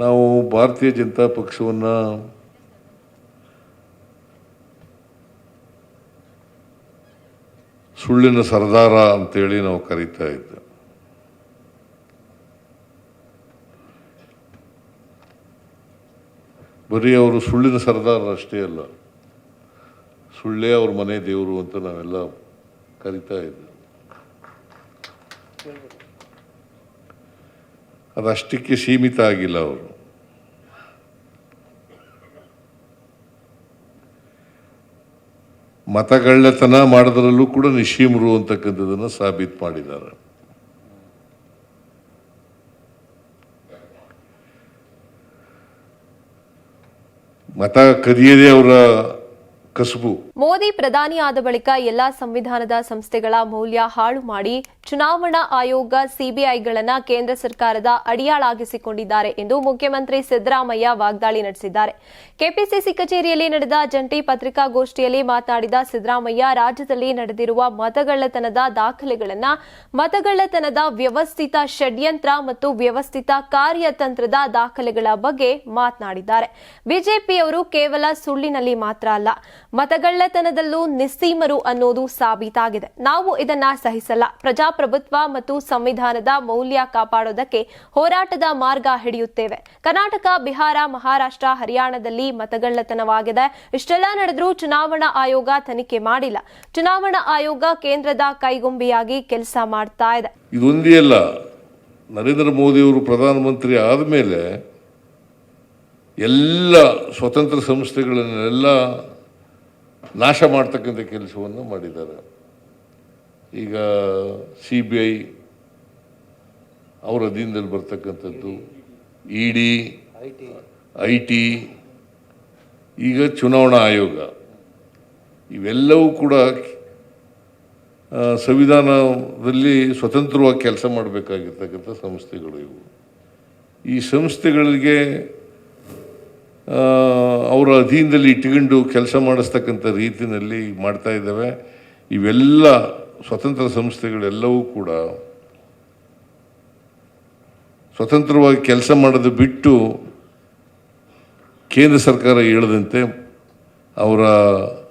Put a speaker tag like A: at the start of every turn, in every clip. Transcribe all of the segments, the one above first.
A: ನಾವು ಭಾರತೀಯ ಜನತಾ ಪಕ್ಷವನ್ನು ಸುಳ್ಳಿನ ಸರ್ದಾರ ಅಂತೇಳಿ ನಾವು ಕರೀತಾ ಇದ್ದೆ. ಬರೀ ಅವರು ಸುಳ್ಳಿನ ಸರ್ದಾರ ಅಷ್ಟೇ ಅಲ್ಲ, ಸುಳ್ಳೇ ಅವ್ರ ಮನೆ ದೇವರು ಅಂತ ನಾವೆಲ್ಲ ಕರಿತಾ ಇದ್ದೆ. ಅದಷ್ಟಕ್ಕೆ ಸೀಮಿತ ಆಗಿಲ್ಲ ಅವರು. ಮತಗಳ್ಳತನ ಮಾಡೋದ್ರಲ್ಲೂ ಕೂಡ ನಿಶೀಮರು ಅಂತಕ್ಕಂಥದ್ದನ್ನು ಸಾಬೀತು ಮಾಡಿದ್ದಾರೆ. ಮತ ಕದಿಯದೇ ಅವರ ಕಸುಬು.
B: ಮೋದಿ ಪ್ರಧಾನಿ ಆದ ಬಳಿಕ ಎಲ್ಲಾ ಸಂವಿಧಾನದ ಸಂಸ್ಥೆಗಳ ಮೌಲ್ಯ ಹಾಳು ಮಾಡಿ ಚುನಾವಣಾ ಆಯೋಗ ಸಿಬಿಐಗಳನ್ನ ಕೇಂದ್ರ ಸರ್ಕಾರದ ಅಡಿಯಾಳಾಗಿಸಿಕೊಂಡಿದ್ದಾರೆ ಎಂದು ಮುಖ್ಯಮಂತ್ರಿ ಸಿದ್ದರಾಮಯ್ಯ ವಾಗ್ದಾಳಿ ನಡೆಸಿದ್ದಾರೆ. ಕೆಪಿಸಿಸಿ ಕಚೇರಿಯಲ್ಲಿ ನಡೆದ ಜಂಟಿ ಪತ್ರಿಕಾಗೋಷ್ಠಿಯಲ್ಲಿ ಮಾತನಾಡಿದ ಸಿದ್ದರಾಮಯ್ಯ, ರಾಜ್ಯದಲ್ಲಿ ನಡೆದಿರುವ ಮತಗಳ್ಳತನದ ದಾಖಲೆಗಳನ್ನ ಮತಗಳ್ಳತನದ ವ್ಯವಸ್ಥಿತ ಷಡ್ಯಂತ್ರ ಮತ್ತು ವ್ಯವಸ್ಥಿತ ಕಾರ್ಯತಂತ್ರದ ದಾಖಲೆಗಳ ಬಗ್ಗೆ ಮಾತನಾಡಿದ್ದಾರೆ. ಬಿಜೆಪಿಯವರು ಕೇವಲ ಸುಳ್ಳಿನಲ್ಲಿ ಮಾತ್ರ ಅಲ್ಲ, ಮತಗಳ್ಳತನದಲ್ಲೂ ನಿಸ್ಸೀಮರು ಅನ್ನೋದು ಸಾಬೀತಾಗಿದೆ. ನಾವು ಇದನ್ನ ಸಹಿಸಲ್ಲ. ಪ್ರಜಾಪ್ರಭುತ್ವ ಮತ್ತು ಸಂವಿಧಾನದ ಮೌಲ್ಯ ಕಾಪಾಡೋದಕ್ಕೆ ಹೋರಾಟದ ಮಾರ್ಗ ಹಿಡಿಯುತ್ತೇವೆ. ಕರ್ನಾಟಕ, ಬಿಹಾರ, ಮಹಾರಾಷ್ಟ್ರ, ಹರಿಯಾಣದಲ್ಲಿ ಮತಗಳ್ಳತನವಾಗಿದೆ. ಇಷ್ಟೆಲ್ಲ ನಡೆದರೂ ಚುನಾವಣಾ ಆಯೋಗ ತನಿಖೆ ಮಾಡಿಲ್ಲ. ಚುನಾವಣಾ ಆಯೋಗ ಕೇಂದ್ರದ ಕೈಗೊಂಬಿಯಾಗಿ ಕೆಲಸ ಮಾಡ್ತಾ ಇದೆ.
A: ಇದೊಂದೇ ಅಲ್ಲ, ನರೇಂದ್ರ ಮೋದಿಯವರು ಪ್ರಧಾನಮಂತ್ರಿ ಆದಮೇಲೆ ಎಲ್ಲ ಸ್ವತಂತ್ರ ಸಂಸ್ಥೆಗಳನ್ನೆಲ್ಲ ನಾಶ ಮಾಡ್ತಕ್ಕಂಥ ಕೆಲಸವನ್ನು ಮಾಡಿದ್ದಾರೆ. ಈಗ ಸಿ ಬಿ ಐ ಅವರ ಅಧೀನದಲ್ಲಿ ಬರ್ತಕ್ಕಂಥದ್ದು ಇ ಡಿ ಐ ಟಿ ಈಗ ಚುನಾವಣಾ ಆಯೋಗ. ಇವೆಲ್ಲವೂ ಕೂಡ ಸಂವಿಧಾನದಲ್ಲಿ ಸ್ವತಂತ್ರವಾಗಿ ಕೆಲಸ ಮಾಡಬೇಕಾಗಿರ್ತಕ್ಕಂಥ ಸಂಸ್ಥೆಗಳು ಇವು. ಈ ಸಂಸ್ಥೆಗಳಿಗೆ ಅವರ ಅಧೀನದಲ್ಲಿ ಇಟ್ಕೊಂಡು ಕೆಲಸ ಮಾಡಿಸ್ತಕ್ಕಂಥ ರೀತಿಯಲ್ಲಿ ಮಾಡ್ತಾ ಇದ್ದಾವೆ. ಇವೆಲ್ಲ ಸ್ವತಂತ್ರ ಸಂಸ್ಥೆಗಳೆಲ್ಲವೂ ಕೂಡ ಸ್ವತಂತ್ರವಾಗಿ ಕೆಲಸ ಮಾಡೋದು ಬಿಟ್ಟು ಕೇಂದ್ರ ಸರ್ಕಾರ ಹೇಳದಂತೆ ಅವರ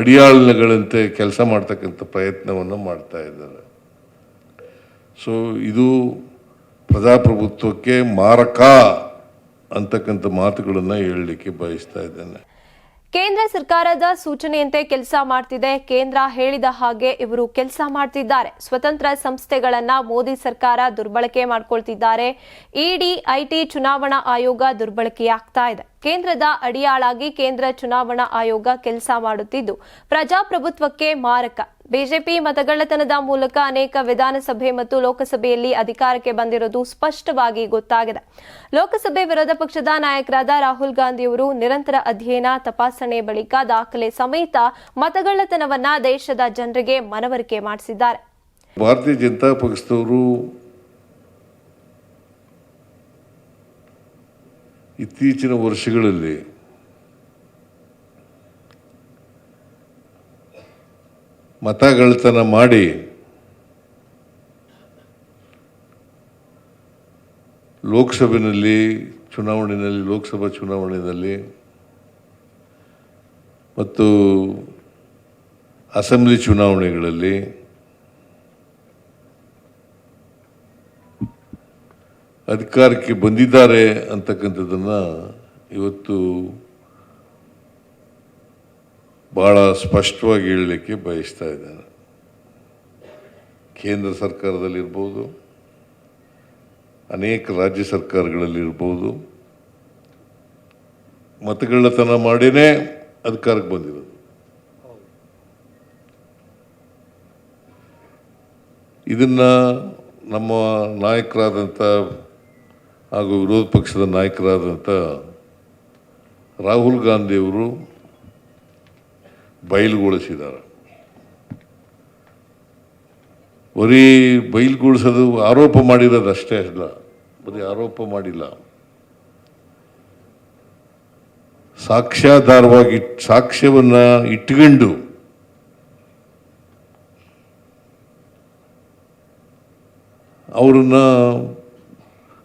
A: ಅಡಿಯಾಳಗಳಂತೆ ಕೆಲಸ ಮಾಡ್ತಕ್ಕಂಥ ಪ್ರಯತ್ನವನ್ನು ಮಾಡ್ತಾ ಇದ್ದಾರೆ. ಸೊ ಇದು ಪ್ರಜಾಪ್ರಭುತ್ವಕ್ಕೆ ಮಾರಕ ಅಂತಕ್ಕಂಥ ಮಾತುಗಳನ್ನು ಹೇಳಲಿಕ್ಕೆ ಬಯಸ್ತಾ ಇದ್ದೇನೆ.
B: ಕೇಂದ್ರ ಸರ್ಕಾರದ ಸೂಚನೆಯಂತೆ ಕೆಲಸ ಮಾಡ್ತಿದೆ. ಕೇಂದ್ರ ಹೇಳಿದ ಹಾಗೆ ಇವರು ಕೆಲಸ ಮಾಡ್ತಿದ್ದಾರೆ. ಸ್ವತಂತ್ರ ಸಂಸ್ಥೆಗಳನ್ನ ಮೋದಿ ಸರ್ಕಾರ ದುರ್ಬಳಕೆ ಮಾಡ್ಕೊಳ್ತಿದ್ದಾರೆ. ಇಡಿ, ಐಟಿ ಚುನಾವಣಾ ಆಯೋಗ ದುರ್ಬಳಕೆಯಾಗ್ತಾ ಇದೆ. ಕೇಂದ್ರದ ಅಡಿಯಾಳಾಗಿ ಕೇಂದ್ರ ಚುನಾವಣಾ ಆಯೋಗ ಕೆಲಸ ಮಾಡುತ್ತಿದ್ದು, ಪ್ರಜಾಪ್ರಭುತ್ವಕ್ಕೆ ಮಾರಕ. ಬಿಜೆಪಿ ಮತಗಳ್ಳತನದ ಮೂಲಕ ಅನೇಕ ವಿಧಾನಸಭೆ ಮತ್ತು ಲೋಕಸಭೆಯಲ್ಲಿ ಅಧಿಕಾರಕ್ಕೆ ಬಂದಿರೋದು ಸ್ಪಷ್ಟವಾಗಿ ಗೊತ್ತಾಗಿದೆ. ಲೋಕಸಭೆ ವಿರೋಧ ಪಕ್ಷದ ನಾಯಕರಾದ ರಾಹುಲ್ ಗಾಂಧಿಯವರು ನಿರಂತರ ಅಧ್ಯಯನ, ತಪಾಸಣೆ ಬಳಿಕ ದಾಖಲೆ ಸಮೇತ ಮತಗಳ್ಳತನವನ್ನ ದೇಶದ ಜನರಿಗೆ ಮನವರಿಕೆ ಮಾಡಿಸಿದ್ದಾರೆ.
A: ಭಾರತೀಯ ಜನತಾ ಪಕ್ಷದವರು ಇತ್ತೀಚಿನ ವರ್ಷಗಳಲ್ಲಿ ಮತಗಳ್ತನ ಮಾಡಿ ಲೋಕಸಭೆಯಲ್ಲಿ ಚುನಾವಣೆಯಲ್ಲಿ ಲೋಕಸಭಾ ಚುನಾವಣೆಯಲ್ಲಿ ಮತ್ತು ಅಸೆಂಬ್ಲಿ ಚುನಾವಣೆಗಳಲ್ಲಿ ಅಧಿಕಾರಕ್ಕೆ ಬಂದಿದ್ದಾರೆ ಅಂತಕ್ಕಂಥದ್ದನ್ನು ಇವತ್ತು ಭಾಳ ಸ್ಪಷ್ಟವಾಗಿ ಹೇಳಲಿಕ್ಕೆ ಬಯಸ್ತಾ ಇದ್ದೇನೆ. ಕೇಂದ್ರ ಸರ್ಕಾರದಲ್ಲಿರ್ಬೋದು, ಅನೇಕ ರಾಜ್ಯ ಸರ್ಕಾರಗಳಲ್ಲಿರ್ಬೋದು, ಮತಗಳ್ಳತನ ಮಾಡಿನೇ ಅಧಿಕಾರಕ್ಕೆ ಬಂದಿರೋದು. ಇದನ್ನು ನಮ್ಮ ನಾಯಕರಾದಂಥ ಹಾಗೂ ವಿರೋಧ ಪಕ್ಷದ ನಾಯಕರಾದಂಥ ರಾಹುಲ್ ಗಾಂಧಿಯವರು ಬಯಲುಗೊಳಿಸಿದ್ದಾರೆ. ಬರೀ ಬಯಲುಗೊಳಿಸೋದು ಆರೋಪ ಮಾಡಿರೋದು ಅಷ್ಟೇ ಅಲ್ಲ, ಬರೀ ಆರೋಪ ಮಾಡಿಲ್ಲ. ಸಾಕ್ಷ್ಯಾಧಾರವಾಗಿ ಸಾಕ್ಷ್ಯವನ್ನ ಇಟ್ಕೊಂಡು ಅವರನ್ನ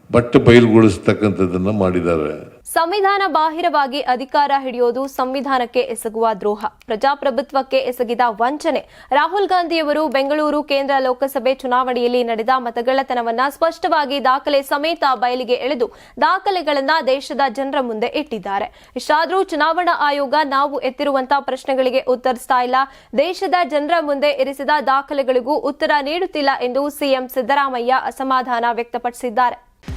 A: ಬಟ್ಟೆ ಬಯಲುಗೊಳಿಸ್ತಕ್ಕಂಥದ್ದನ್ನು ಮಾಡಿದ್ದಾರೆ.
B: ಸಂವಿಧಾನ ಬಾಹಿರವಾಗಿ ಅಧಿಕಾರ ಹಿಡಿಯೋದು ಸಂವಿಧಾನಕ್ಕೆ ಎಸಗುವ ದ್ರೋಹ. ಪ್ರಜಾಪ್ರಭುತ್ವಕ್ಕೆ ಎಸಗಿದ ವಂಚನೆ. ರಾಹುಲ್ ಗಾಂಧಿಯವರು ಬೆಂಗಳೂರು ಕೇಂದ್ರ ಲೋಕಸಭೆ ಚುನಾವಣೆಯಲ್ಲಿ ನಡೆದ ಮತಗಳ್ಳತನವನ್ನ ಸ್ಪಷ್ಟವಾಗಿ ದಾಖಲೆ ಸಮೇತ ಬಯಲಿಗೆ ಎಳೆದು ದಾಖಲೆಗಳನ್ನ ದೇಶದ ಜನರ ಮುಂದೆ ಇಟ್ಟಿದ್ದಾರೆ. ಇಷ್ಟಾದರೂ ಚುನಾವಣಾ ಆಯೋಗ ನಾವು ಎತ್ತಿರುವಂತಹ ಪ್ರಶ್ನೆಗಳಿಗೆ ಉತ್ತರಿಸ್ತಾ ಇಲ್ಲ. ದೇಶದ ಜನರ ಮುಂದೆ ಇರಿಸಿದ ದಾಖಲೆಗಳಿಗೂ ಉತ್ತರ ನೀಡುತ್ತಿಲ್ಲ ಎಂದು ಸಿಎಂ ಸಿದ್ದರಾಮಯ್ಯ ಅಸಮಾಧಾನ ವ್ಯಕ್ತಪಡಿಸಿದ್ದಾರೆ.